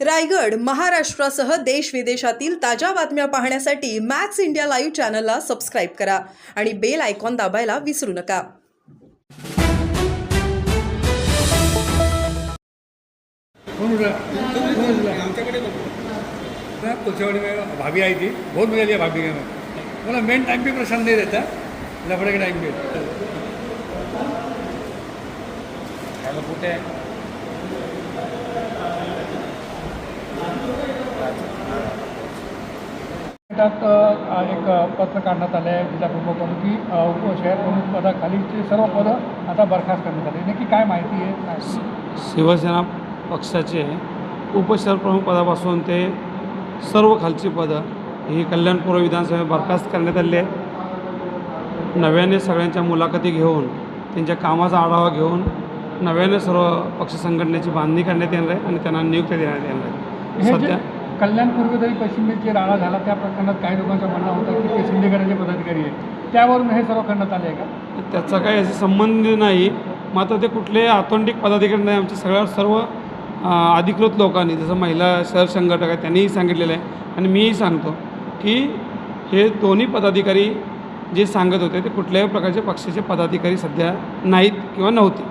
रायगड महाराष्ट्रासह देश विदेशातील ताज्या बातम्या पाहण्यासाठी मॅक्स इंडिया लाईव्ह चॅनलला सबस्क्राईब करा आणि बेल आयकॉन दाबायला विसरू नका. भाभी आई थी बहुत मजा लिया भाभी. के में बोला मेन टाइम भी परेशान नहीं रहता लफड़े के टाइम पे हॅलो त्यात एक पत्र काढण्यात आलं आहे जिल्हा प्रमुख म्हणून की अ, उप शहर प्रमुख पदाखालीचे सर्व पदं आता बरखास्त करण्यात आली. नक्की काय माहिती आहे? शिवसेना पक्षाचे उपशहरप्रमुख पदापासून ते सर्व खालची पदं ही कल्याणपूर्व विधानसभेत बरखास्त करण्यात आली आहे. नव्याने सगळ्यांच्या मुलाखती घेऊन त्यांच्या कामाचा आढावा घेऊन नव्याने सर्व पक्ष संघटनेची बांधणी करण्यात येणार आहे आणि त्यांना नियुक्ती देण्यात येणार आहे सध्या कल्याण पूर्वेतही पश्चिमेत जे राळा झाला त्या प्रकरणात काही लोकांचं म्हणणं होतं की ते शिंदेगडाचे पदाधिकारी आहेत. त्यावरून हे सर्व करण्यात आले आहे का त्याचा काही असे संबंध नाही. मात्र ते कुठले आतोंटिक पदाधिकारी नाही. आमच्या सगळ्या सर्व अधिकृत लोकांनी जसं महिला सर संघटक आहे त्यांनीही सांगितलेलं आहे. आणि मीही सांगतो की हे दोन्ही पदाधिकारी जे सांगत होते ते कुठल्याही प्रकारचे पक्षाचे पदाधिकारी सध्या नाहीत किंवा नव्हते.